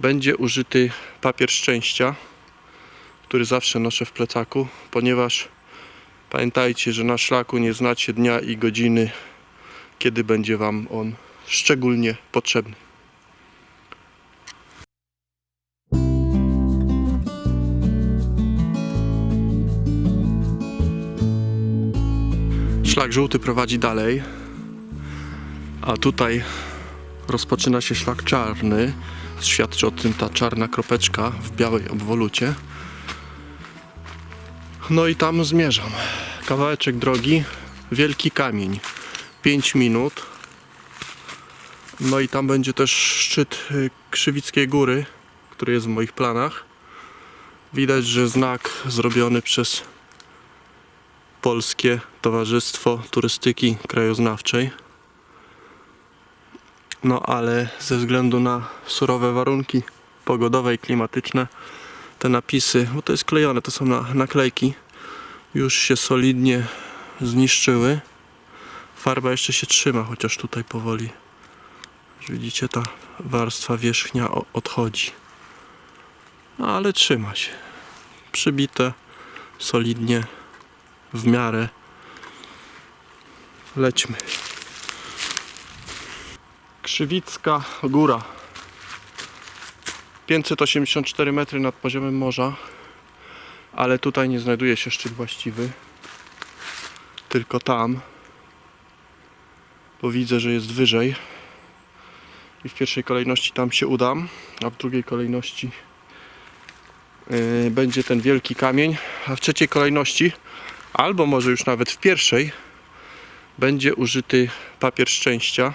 będzie użyty papier szczęścia, który zawsze noszę w plecaku, ponieważ pamiętajcie, że na szlaku nie znacie dnia i godziny, kiedy będzie Wam on szczególnie potrzebny. Szlak żółty prowadzi dalej, a tutaj rozpoczyna się szlak czarny. Świadczy o tym ta czarna kropeczka w białej obwolucie. No i tam zmierzam. Kawałeczek drogi, wielki kamień. 5 minut. No i tam będzie też szczyt y, Krzywickiej Góry, który jest w moich planach. Widać, że znak zrobiony przez Polskie Towarzystwo Turystyki Krajoznawczej. No ale ze względu na surowe warunki pogodowe i klimatyczne, te napisy, bo to jest klejone, to są na, naklejki, już się solidnie zniszczyły. Farba jeszcze się trzyma, chociaż tutaj powoli, że widzicie, ta warstwa wierzchnia odchodzi. No ale trzyma się. Przybite solidnie, w miarę. Lećmy. Krzywicka Góra. 584 metry nad poziomem morza, ale tutaj nie znajduje się szczyt właściwy, tylko tam, bo widzę, że jest wyżej i w pierwszej kolejności tam się udam, a w drugiej kolejności yy, będzie ten wielki kamień, a w trzeciej kolejności, albo może już nawet w pierwszej, będzie użyty papier szczęścia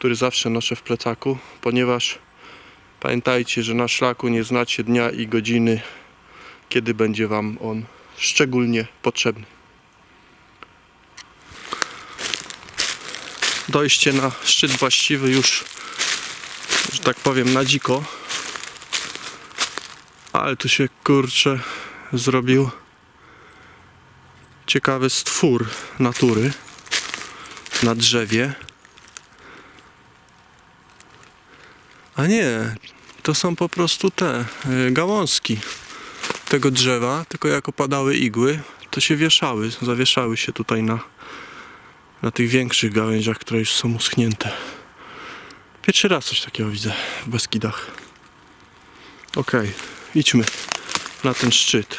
który zawsze noszę w plecaku, ponieważ pamiętajcie, że na szlaku nie znacie dnia i godziny, kiedy będzie Wam on szczególnie potrzebny. Dojście na szczyt właściwy już, że tak powiem, na dziko. Ale tu się kurczę zrobił ciekawy stwór natury na drzewie. A nie, to są po prostu te y, gałązki tego drzewa, tylko jak opadały igły, to się wieszały, zawieszały się tutaj na, na tych większych gałęziach, które już są uschnięte. Pierwszy raz coś takiego widzę w Beskidach. Okej, idźmy na ten szczyt.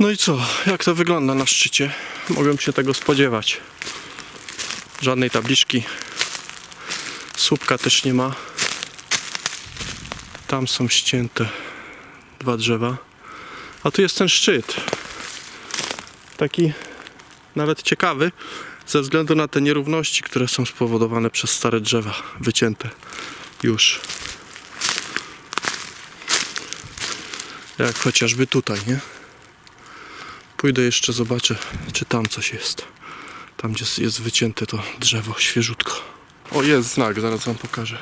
No i co, jak to wygląda na szczycie? Mogłem się tego spodziewać. Żadnej tabliczki. Słupka też nie ma. Tam są ścięte dwa drzewa. A tu jest ten szczyt. Taki nawet ciekawy, ze względu na te nierówności, które są spowodowane przez stare drzewa, wycięte już. Jak chociażby tutaj, nie? Pójdę jeszcze, zobaczę, czy tam coś jest. Tam, gdzie jest wycięte to drzewo, świeżutko. O, jest znak, zaraz wam pokażę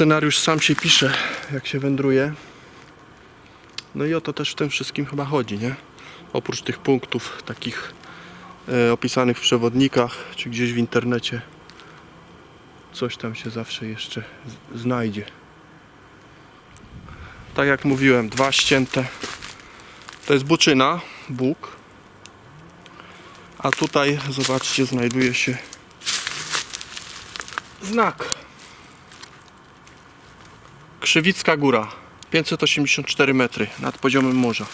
scenariusz sam się pisze, jak się wędruje. No i o to też w tym wszystkim chyba chodzi, nie? Oprócz tych punktów takich e, opisanych w przewodnikach, czy gdzieś w internecie, coś tam się zawsze jeszcze znajdzie. Tak jak mówiłem, dwa ścięte. To jest buczyna, Bóg. A tutaj, zobaczcie, znajduje się znak. Krzywicka Góra, 584 metry nad poziomem morza.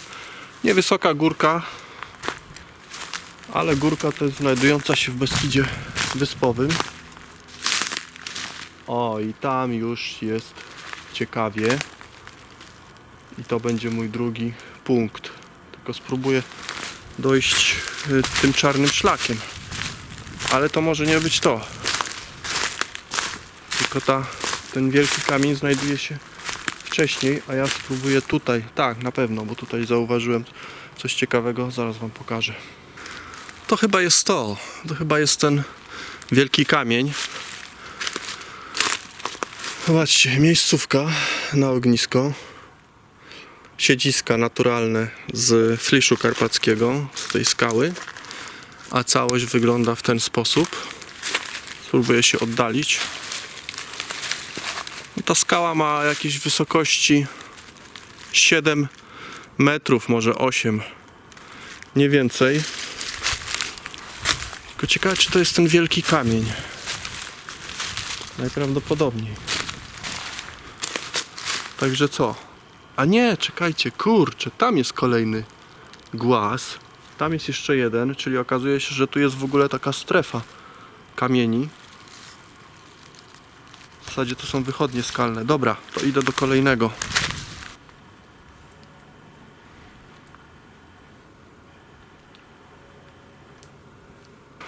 Niewysoka górka, ale górka to jest znajdująca się w Beskidzie Wyspowym. O, i tam już jest ciekawie. I to będzie mój drugi punkt. Tylko spróbuję dojść y, tym czarnym szlakiem. Ale to może nie być to. Tylko ta ten wielki kamień znajduje się wcześniej, a ja spróbuję tutaj. Tak, na pewno, bo tutaj zauważyłem coś ciekawego. Zaraz Wam pokażę. To chyba jest to. To chyba jest ten wielki kamień. Zobaczcie, miejscówka na ognisko. Siedziska naturalne z fliszu karpackiego, z tej skały. A całość wygląda w ten sposób. Spróbuję się oddalić. Ta skała ma jakieś wysokości 7 metrów, może 8. Nie więcej. Tylko ciekawe, czy to jest ten wielki kamień. Najprawdopodobniej. Także co? A nie, czekajcie, kurczę, tam jest kolejny głaz. Tam jest jeszcze jeden, czyli okazuje się, że tu jest w ogóle taka strefa kamieni. Zasadzie to są wychodnie skalne. Dobra, to idę do kolejnego.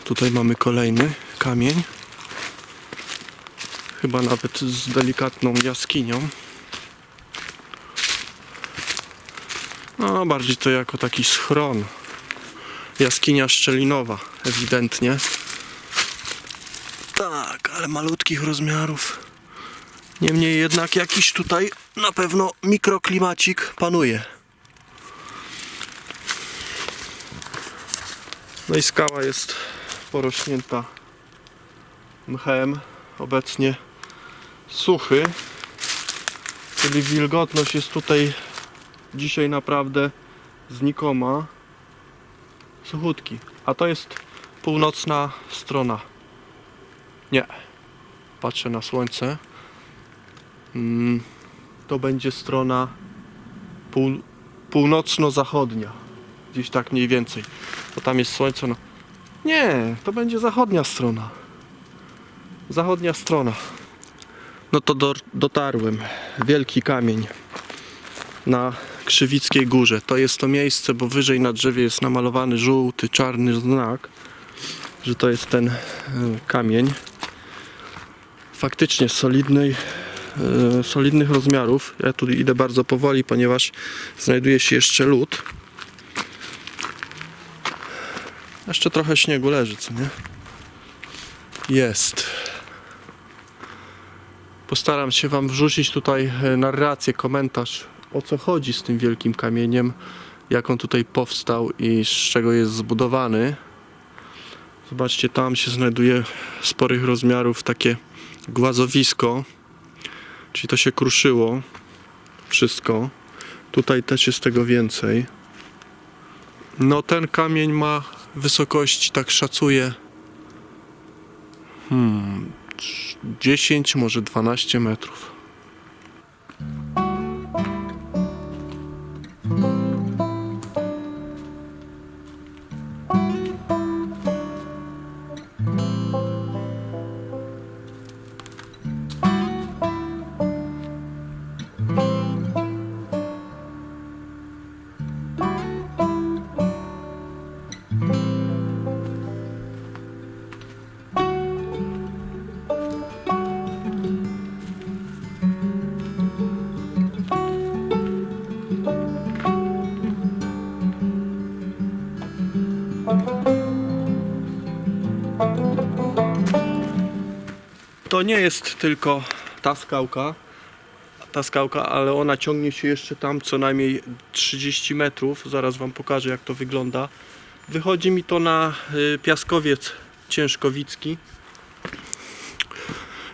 Tutaj mamy kolejny kamień. Chyba nawet z delikatną jaskinią. No, bardziej to jako taki schron. Jaskinia szczelinowa, ewidentnie. Tak, ale malutkich rozmiarów. Niemniej jednak jakiś tutaj na pewno mikroklimacik panuje. No i skała jest porośnięta mchem. Obecnie suchy, czyli wilgotność jest tutaj dzisiaj naprawdę znikoma. Suchutki. A to jest północna strona. Nie. Patrzę na słońce. Mm, to będzie strona pół, północno-zachodnia. Gdzieś tak mniej więcej. Bo tam jest słońce. No. Nie, to będzie zachodnia strona. Zachodnia strona. No to do, dotarłem. Wielki kamień na Krzywickiej Górze. To jest to miejsce, bo wyżej na drzewie jest namalowany żółty, czarny znak, że to jest ten e, kamień. Faktycznie solidnej, solidnych rozmiarów. Ja tu idę bardzo powoli, ponieważ znajduje się jeszcze lód. Jeszcze trochę śniegu leży, co nie? Jest. Postaram się Wam wrzucić tutaj e, narrację, komentarz o co chodzi z tym wielkim kamieniem, jak on tutaj powstał i z czego jest zbudowany. Zobaczcie, tam się znajduje sporych rozmiarów takie głazowisko, czyli to się kruszyło wszystko. Tutaj też jest tego więcej. No ten kamień ma wysokości, tak szacuję, hmm, 10, może 12 metrów. To nie jest tylko ta skałka, ta skałka, ale ona ciągnie się jeszcze tam co najmniej 30 metrów. Zaraz Wam pokażę jak to wygląda. Wychodzi mi to na y, piaskowiec ciężkowicki.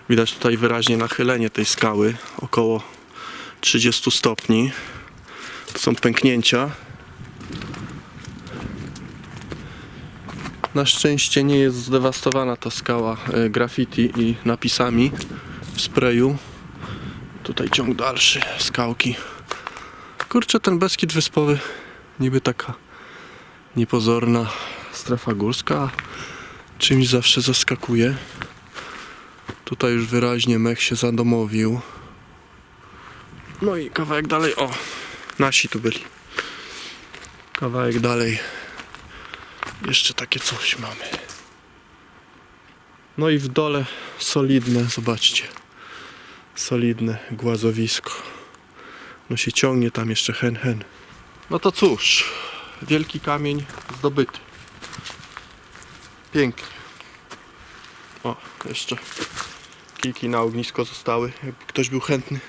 Widać tutaj wyraźnie nachylenie tej skały, około 30 stopni. To są pęknięcia. Na szczęście nie jest zdewastowana ta skała e, graffiti i napisami w sprayu. Tutaj ciąg dalszy skałki. Kurczę, ten Beskid Wyspowy niby taka niepozorna strefa górska, czymś zawsze zaskakuje. Tutaj już wyraźnie mech się zadomowił. No i kawałek dalej, o, nasi tu byli. Kawałek dalej jeszcze takie coś mamy. No i w dole solidne, zobaczcie. Solidne głazowisko. No się ciągnie tam jeszcze hen hen. No to cóż, wielki kamień zdobyty. Pięknie. O, jeszcze kilki na ognisko zostały, jakby ktoś był chętny.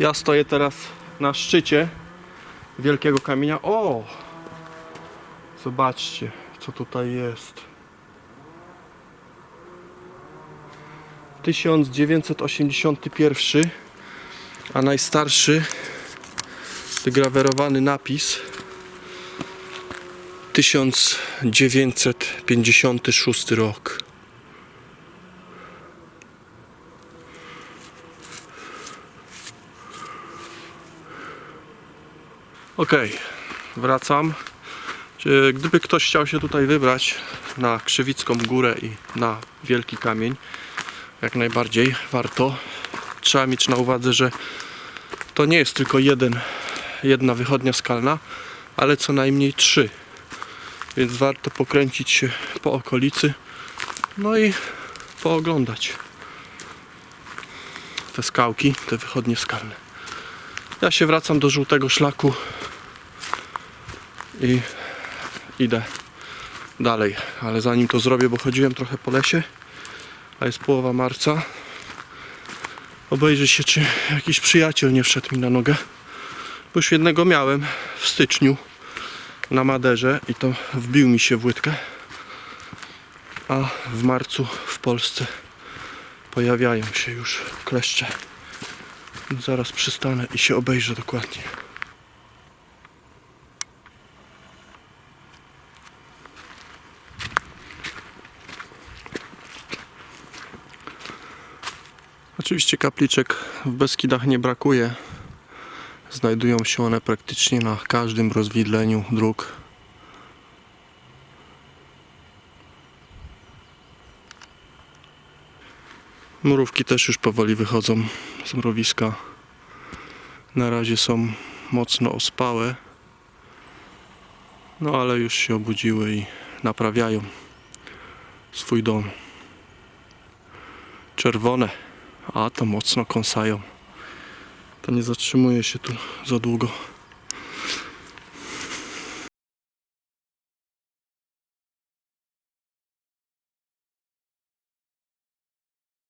Ja stoję teraz na szczycie wielkiego kamienia. O! Zobaczcie, co tutaj jest. 1981, a najstarszy wygrawerowany napis 1956 rok. Okej, wracam. Gdyby ktoś chciał się tutaj wybrać na Krzywicką Górę i na Wielki Kamień, jak najbardziej warto. Trzeba mieć na uwadze, że to nie jest tylko jeden, jedna wychodnia skalna, ale co najmniej trzy. Więc warto pokręcić się po okolicy, no i pooglądać te skałki, te wychodnie skalne. Ja się wracam do żółtego szlaku i idę dalej, ale zanim to zrobię, bo chodziłem trochę po lesie, a jest połowa marca, obejrzę się, czy jakiś przyjaciel nie wszedł mi na nogę, bo już jednego miałem w styczniu na Maderze i to wbił mi się w łydkę, a w marcu w Polsce pojawiają się już kleszcze. Zaraz przystanę i się obejrzę dokładnie. Oczywiście kapliczek w Beskidach nie brakuje. Znajdują się one praktycznie na każdym rozwidleniu dróg. Mrówki też już powoli wychodzą z mrowiska. Na razie są mocno ospałe. No ale już się obudziły i naprawiają swój dom. Czerwone, a to mocno kąsają. To nie zatrzymuje się tu za długo.